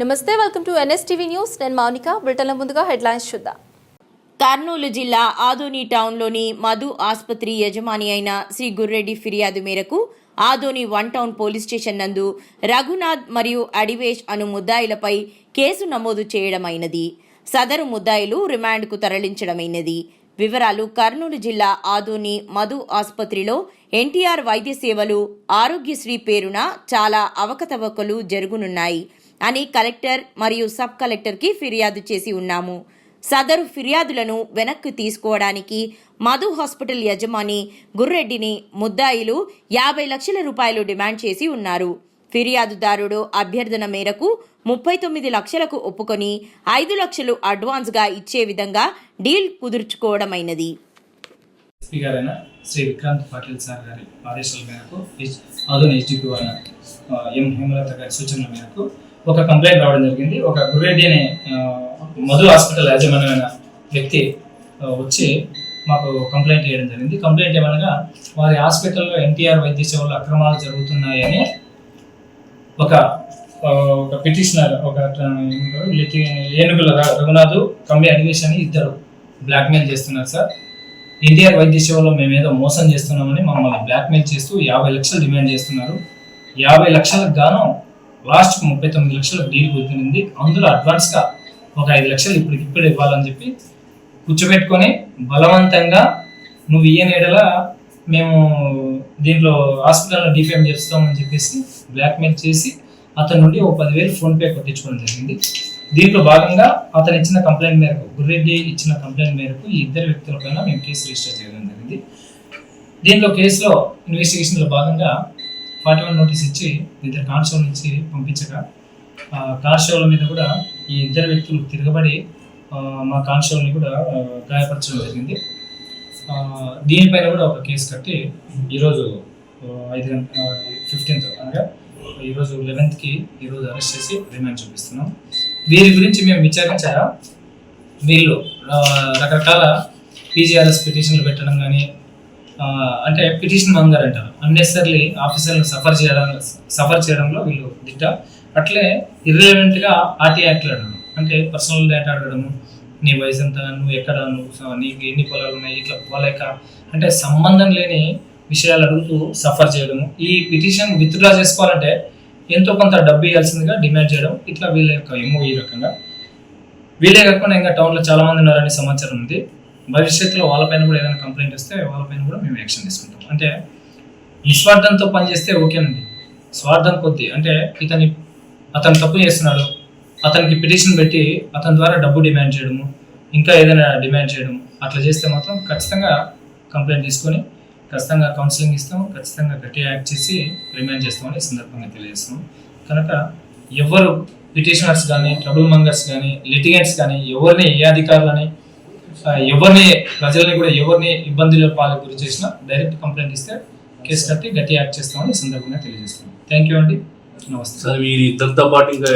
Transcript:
నమస్తే welcome to NSTV news నేను మౌనిక. బ్రిటన్ల ముందుగా హెడ్లైన్స్ చూద్దాం. కర్నూలు జిల్లా ఆదోని టౌన్లోని మధు ఆసుపత్రి యజమాని అయిన శ్రీ గుర్రెడ్డి ఫిర్యాదు మేరకు Adoni one town police station నందు రఘునాథ్ మరియు అడివేష్ అను ముద్దాయిలపై కేసు నమోదు చేయడమైనది. సదరు ముద్దాయిలు రిమాండ్కు తరలించడమైనది. వివరాలు కర్నూలు జిల్లా ఆదోని మధు ఆసుపత్రిలో ఎన్టీఆర్ వైద్య సేవలు ఆరోగ్యశ్రీ పేరున చాలా అవకతవకలు జరుగునున్నాయి. అని కలెక్టర్ మరియు సబ్ కలెక్టర్కి ఫిర్యాదు చేసి ఉన్నాము. సదరు ఫిర్యాదులను వెనక్కి తీసుకోవడానికి మధు హాస్పిటల్ యజమాని గుర్రెడ్డిని ముద్దాయిలు యాభై లక్షల రూపాయలు డిమాండ్ చేసి ఉన్నారు. ఫిర్యాదుదారుడు అభ్యర్థన మేరకు ముప్పై తొమ్మిది లక్షలకు ఒప్పుకొని ఐదు లక్షలు అడ్వాన్స్గా ఇచ్చే విధంగా డీల్ కుదుర్చుకోవడమైనది. ఎస్పీ గారైన శ్రీ విక్రాంత్ పాటిల్ సార్ గారి ఆదేశాల మేరకు హెచ్- ఎస్డిపి ఎం హేమలత గారి సూచనల మేరకు ఒక కంప్లైంట్ రావడం జరిగింది. ఒక గుర్రెడ్డి అనే మధు హాస్పిటల్ యాజమాన్యమైన వ్యక్తి వచ్చి మాకు కంప్లైంట్ చేయడం జరిగింది. కంప్లైంట్ ఏమనగా వారి హాస్పిటల్లో ఎన్టీఆర్ వైద్య సేవలు అక్రమాలు జరుగుతున్నాయని ఒక ఒక పిటిషనర్ ఒక ఏనుగుల రఘునాథ్ కమ్మి అడిగేష్ అని ఇద్దరు బ్లాక్మెయిల్ చేస్తున్నారు సార్. ఎన్టీఆర్ వైద్య సేవలో మేము ఏదో మోసం చేస్తున్నామని మమ్మల్ని బ్లాక్మెయిల్ చేస్తూ యాభై లక్షలు డిమాండ్ చేస్తున్నారు. యాభై లక్షలకు గాను లాస్ట్కి ముప్పై తొమ్మిది లక్షలు డీల్ కుదిరింది అందులో అడ్వాన్స్గా ఒక ఐదు లక్షలు ఇప్పటికి ఇప్పుడు ఇవ్వాలని చెప్పి కూర్చోబెట్టుకొని బలవంతంగా నువ్వు ఇయ్యని ఎడల మేము దీంట్లో హాస్పిటల్లో డిఫేమ్ చేస్తామని చెప్పేసి బ్లాక్మెయిల్ చేసి అతని నుండి ఓ పదివేలు ఫోన్పే కొట్టించుకోవడం జరిగింది. దీంట్లో భాగంగా అతను ఇచ్చిన కంప్లైంట్ మేరకు గుర్రెడ్డి ఇచ్చిన కంప్లైంట్ మేరకు ఈ ఇద్దరు వ్యక్తులపైన మేము కేసు రిజిస్టర్ చేయడం జరిగింది. దీంట్లో కేసులో ఇన్వెస్టిగేషన్లో భాగంగా ఫార్టీ వన్ నోటీస్ ఇచ్చి ఇద్దరు కానిస్టేబుల్ నుంచి పంపించగా ఆ కానిస్టేబుల్ మీద కూడా ఈ ఇద్దరు వ్యక్తులు తిరగబడి మా కానిస్టేబుల్ని కూడా గాయపరచడం జరిగింది. దీనిపైన కూడా ఒక కేసు కట్టి ఈరోజు ఐదు గంట ఫిఫ్టీన్త్ అనగా ఈరోజు లెవెన్త్కి ఈరోజు అరెస్ట్ చేసి రిమాండ్ చూపిస్తున్నాం. వీరి గురించి మేము విచారించారా? వీళ్ళు రకరకాల పీజీఆర్ఎస్ పిటిషన్లు పెట్టడం కానీ అంటే పిటిషన్ మంగర్ అంటారు అన్నెసర్లీ ఆఫీసర్లు సఫర్ చేయడం సఫర్ చేయడంలో వీళ్ళు దిట్ట. అట్లే ఇర్రెలవెంట్గా ఆర్టీ యాక్ట్లు అడగడం. అంటే పర్సనల్ డేటా అడగడము నీ వయసు ఎంత నువ్వు ఎక్కడ నువ్వు నీకు ఎన్ని పొలాలు ఉన్నాయి ఇట్లా పోలేక. అంటే సంబంధం లేని విషయాలు అడుగుతూ సఫర్ చేయడము. ఈ పిటిషన్ విత్డ్రా చేసుకోవాలంటే ఎంతో కొంత డబ్బు ఇవ్వాల్సిందిగా డిమాండ్ చేయడం. ఇట్లా వీళ్ళ యొక్క ఏమో ఈ రకంగా. వీళ్ళే కాకుండా ఇంకా టౌన్లో చాలామంది ఉన్నారనే ఉన్నారని సమాచారం ఉంది. భవిష్యత్తులో వాళ్ళపైన కూడా ఏదైనా కంప్లైంట్ వస్తే వాళ్ళపైన కూడా మేము యాక్షన్ తీసుకుంటాం. అంటే నిస్వార్థంతో పనిచేస్తే ఓకేనండి. స్వార్థం కొద్ది అంటే ఇతని అతను తప్పు చేస్తున్నాడు అతనికి పిటిషన్ పెట్టి అతని ద్వారా డబ్బు డిమాండ్ చేయడము ఇంకా ఏదైనా డిమాండ్ చేయడం అట్లా చేస్తే మాత్రం ఖచ్చితంగా కంప్లైంట్ తీసుకొని ఖచ్చితంగా కౌన్సిలింగ్ ఇస్తాం ఖచ్చితంగా గట్టిగా యాక్ట్ చేసి రిమాండ్ చేస్తామని సందర్భంగా తెలియజేస్తాం కనుక ఎవరు పిటిషనర్స్ కానీ ట్రబుల్ మంగర్స్ కానీ లిటిగెంట్స్ కానీ ఎవరిని ఏ అధికారులని ఎవరిని ప్రజల్ని కూడా ఎవరిని ఇబ్బందుల పాలకు గురి చేసినా డైరెక్ట్ కంప్లైంట్ ఇస్తే కేసు కట్టి గట్టి యాక్ట్ చేస్తామని ఈ సందర్భంగా తెలియజేస్తున్నాం. థ్యాంక్ యూ అండి. నమస్తే. సార్ వీరి ఇద్దరితో పాటు ఇంకా